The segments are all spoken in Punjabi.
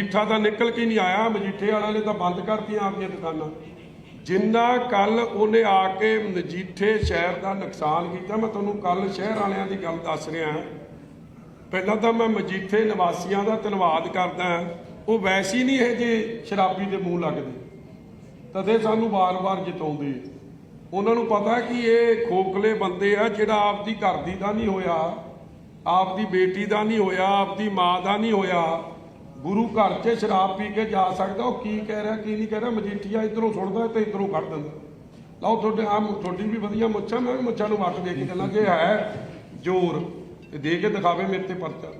ਮਜੀਠਾ ਤਾਂ ਨਿਕਲ ਕੇ ਨਹੀਂ ਆਇਆ, ਮਜੀਠੇ ਵਾਲਿਆਂ ਨੇ ਤਾਂ ਬੰਦ ਕਰਤੀਆਂ ਆਪਣੀਆਂ ਦੁਕਾਨਾਂ। ਜਿੰਨਾ ਕੱਲ ਉਹਨੇ ਆ ਕੇ ਮਜੀਠੇ ਸ਼ਹਿਰ ਦਾ ਨੁਕਸਾਨ ਕੀਤਾ, ਮੈਂ ਤੁਹਾਨੂੰ ਕੱਲ ਸ਼ਹਿਰ ਵਾਲਿਆਂ ਦੀ ਗੱਲ ਦੱਸ ਰਿਹਾ ਪਹਿਲਾਂ ਤਾਂ ਮੈਂ ਮਜੀਠੇ ਨਿਵਾਸੀਆਂ ਦਾ ਧੰਨਵਾਦ ਕਰਦਾ ਉਹ ਵੈਸੇ ਹੀ ਨਹੀਂ ਇਹ ਜੇ ਸ਼ਰਾਬੀ ਦੇ ਮੂੰਹ ਲੱਗਦੇ। ਤਦੇ ਸਾਨੂੰ ਵਾਰ-ਵਾਰ ਜਿਤਾਉਂਦੇ। ਉਹਨਾਂ ਨੂੰ ਪਤਾ ਕਿ ਇਹ ਖੋਖਲੇ ਬੰਦੇ ਆ, ਜਿਹੜਾ ਆਪਦੀ ਘਰ ਦੀ ਦਾ ਨਹੀਂ ਹੋਇਆ, ਆਪਦੀ ਬੇਟੀ ਦਾ ਨਹੀਂ ਹੋਇਆ, ਆਪਦੀ ਮਾਂ ਦਾ ਨਹੀਂ ਹੋਇਆ। ਗੁਰੂ ਘਰ 'ਚ ਸ਼ਰਾਬ ਪੀ ਕੇ ਜਾ ਸਕਦਾ ਉਹ ਕੀ ਕਹਿ ਰਿਹਾ ਕੀ ਨਹੀਂ ਕਹਿ ਰਿਹਾ ਮਜੀਠੀਆ ਇਧਰੋਂ ਸੁਣਦਾ ਤੇ ਇਧਰੋਂ ਕੱਢ ਦਿੰਦਾ। ਲਓ ਤੁਹਾਡੇ ਆ ਤੁਹਾਡੀ ਵੀ ਵਧੀਆ ਮੁੱਛਾਂ ਮੈਂ ਵੀ ਮੁੱਛਾਂ ਨੂੰ ਵੱਟ ਦੇ ਕੇ ਚੱਲਾਂ ਜੇ ਹੈ ਜ਼ੋਰ ਤੇ ਦੇ ਕੇ ਦਿਖਾਵੇ ਮੇਰੇ ਤੇ ਪਰਚਾ।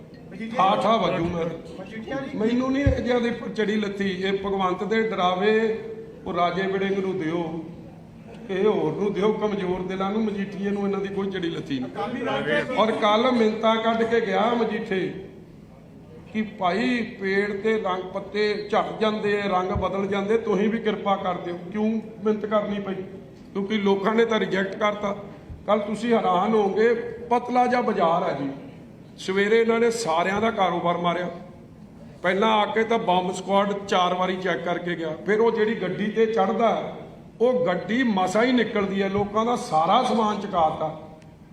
ਠਾਠਾ ਵਜੂ ਮੈਂ। ਮੈਨੂੰ ਨਹੀਂ ਇਹ ਜਿਆਦੀ ਚੜੀ ਲੱਥੀ ਇਹ ਭਗਵੰਤ ਦੇ ਡਰਾਵੇ ਉਹ ਰਾਜੇ ਵਿੜਿੰਗ ਨੂੰ ਦਿਓ ਇਹ ਹੋਰ ਨੂੰ ਦਿਓ ਕਮਜ਼ੋਰ ਦਿਲਾਂ ਨੂੰ ਮਜੀਠੀਏ ਨੂੰ ਇਹਨਾਂ ਦੀ ਕੋਈ ਚੜੀ ਲੱਥੀ ਨਹੀਂ। ਔਰ ਕੱਲ ਮਿੰਤਾ ਕੱਢ ਕੇ ਗਿਆ ਮਜੀਠੇ। ਕਿ ਭਾਈ ਪੇੜ ਤੇ ਰੰਗ ਪੱਤੇ ਝੜ ਜਾਂਦੇ ਆ, ਰੰਗ ਬਦਲ ਜਾਂਦੇ, ਤੁਸੀਂ ਵੀ ਕਿਰਪਾ ਕਰ ਦਿਓ। ਕਿਉਂ ਮਿਹਨਤ ਕਰਨੀ ਪਈ? ਕਿਉਂਕਿ ਲੋਕਾਂ ਨੇ ਤਾਂ ਰਿਜੈਕਟ ਕਰਤਾ। ਕੱਲ ਤੁਸੀਂ ਹੈਰਾਨ ਹੋਗੇ ਪਤਲਾ ਜਿਹਾ ਬਾਜ਼ਾਰ ਹੈ ਜੀ। ਸਵੇਰੇ ਇਹਨਾਂ ਨੇ ਸਾਰਿਆਂ ਦਾ ਕਾਰੋਬਾਰ ਮਾਰਿਆ। ਪਹਿਲਾਂ ਆ ਕੇ ਤਾਂ ਬੰਬ ਸਕੁਆਡ ਚਾਰ ਵਾਰੀ ਚੈੱਕ ਕਰਕੇ ਗਿਆ। ਫਿਰ ਉਹ ਜਿਹੜੀ ਗੱਡੀ ਤੇ ਚੜਦਾ ਉਹ ਗੱਡੀ ਮਸਾ ਹੀ ਨਿਕਲਦੀ ਹੈ ਲੋਕਾਂ ਦਾ ਸਾਰਾ ਸਮਾਨ ਚੁਕਾਤਾ।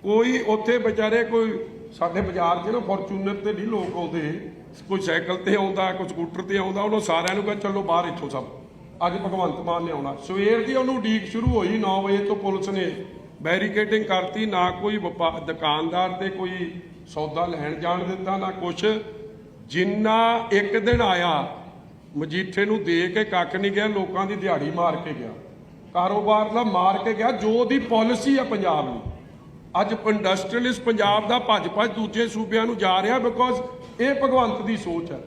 ਕੋਈ ਉੱਥੇ ਵਿਚਾਰੇ, ਕੋਈ ਸਾਡੇ ਬਾਜ਼ਾਰ 'ਚ ਨਾ ਫੋਰਚੂਨਰ ਤੇ ਨਹੀਂ ਲੋਕ ਆਉਂਦੇ। ਕੋਈ ਸਾਈਕਲ ਤੇ ਆਉਂਦਾ, ਕੋਈ ਸਕੂਟਰ ਤੇ ਆਉਂਦਾ, ਉਹਨੂੰ ਸਾਰਿਆਂ ਨੂੰ ਕਹਿੰਦਾ ਚਲੋ ਬਾਹਰ ਇੱਥੋਂ ਸਭ। ਅੱਜ ਭਗਵੰਤ ਮਾਨ ਨੇ ਆਉਣਾ। ਸਵੇਰ ਦੀ ਉਹਨੂੰ ਡੀਕ ਸ਼ੁਰੂ ਹੋਈ 9 ਵਜੇ ਤੋਂ ਪੁਲਿਸ ਨੇ ਬੈਰੀਕੇਡਿੰਗ ਕਰਤੀ। ਨਾ ਕੋਈ ਵਪਾ- ਦੁਕਾਨਦਾਰ ਤੇ ਕੋਈ ਸੌਦਾ ਲੈਣ ਜਾਣ ਦਿੱਤਾ, ਨਾ ਕੁਛ। ਜਿੰਨਾ ਇੱਕ ਦਿਨ ਆਇਆ, ਮਜੀਠੇ ਨੂੰ ਦੇ ਕੇ ਕੱਖ ਨਹੀਂ ਗਿਆ, ਲੋਕਾਂ ਦੀ ਦਿਹਾੜੀ ਮਾਰ ਕੇ ਗਿਆ। ਕਾਰੋਬਾਰ ਦਾ ਮਾਰ ਕੇ ਗਿਆ, ਜੋ ਉਹਦੀ ਪਾਲਿਸੀ ਆ ਪੰਜਾਬ ਨੂੰ ਅੱਜ ਇੰਡਸਟਰੀਅਲਿਸਟ ਪੰਜਾਬ ਦਾ ਭੱਜ ਭੱਜ ਦੂਜੇ ਸੂਬਿਆਂ ਨੂੰ ਜਾ ਰਿਹਾ ਬਿਕੋਜ਼ ਇਹ ਭਗਵੰਤ ਦੀ ਸੋਚ ਹੈ।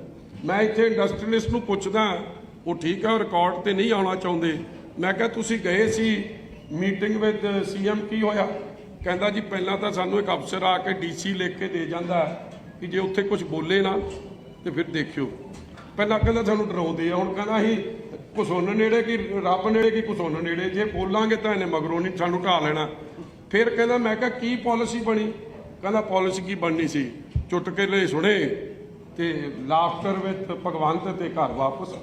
ਮੈਂ ਇੱਥੇ ਇੰਡਸਟਰੀਅਲਿਸਟ ਨੂੰ ਪੁੱਛਦਾ, ਉਹ ਠੀਕ ਹੈ ਰਿਕਾਰਡ ਤੇ ਨਹੀਂ ਆਉਣਾ ਚਾਹੁੰਦੇ। ਮੈਂ ਕਿਹਾ, ਤੁਸੀਂ ਗਏ ਸੀ ਮੀਟਿੰਗ ਵਿਦ ਸੀਐਮ ਕੀ ਹੋਇਆ? ਕਹਿੰਦਾ, ਜੀ, ਪਹਿਲਾਂ ਤਾਂ ਸਾਨੂੰ ਇੱਕ ਅਫਸਰ ਆ ਕੇ ਡੀਸੀ ਲਿਖ ਕੇ ਦੇ ਜਾਂਦਾ ਕਿ ਜੇ ਉੱਥੇ ਕੁਝ ਬੋਲੇ ਨਾ, ਤੇ ਫਿਰ ਦੇਖਿਓ। ਪਹਿਲਾਂ ਕਹਿੰਦਾ, ਸਾਨੂੰ ਡਰਾਉਂਦੇ ਆ। ਹੁਣ ਕਹਿੰਦਾ, ਅਸੀਂ ਕੁਸੁੰਨ ਨੇੜੇ ਕੀ ਰੱਬ ਨੇੜੇ ਕੀ ਕੁਸੁੰਨ ਨੇੜੇ? ਜੇ ਬੋਲਾਂਗੇ ਤਾਂ ਇਹਨੇ ਮਗਰੋਂ ਨਹੀਂ ਸਾਨੂੰ ਢਾ ਲੈਣਾ। ਫਿਰ ਕਹਿੰਦਾ, ਮੈਂ ਕਿਹਾ, ਕੀ ਪਾਲਿਸੀ ਬਣੀ? ਕਹਿੰਦਾ ਪਾਲਿਸੀ ਕੀ ਬਣਨੀ ਸੀ? ਚੁਟਕਲੇ ਸੁਣੇ ਤੇ ਲਾਫਟਰ ਵਿੱਚ ਭਗਵੰਤ ਤੇ ਘਰ ਵਾਪਸ।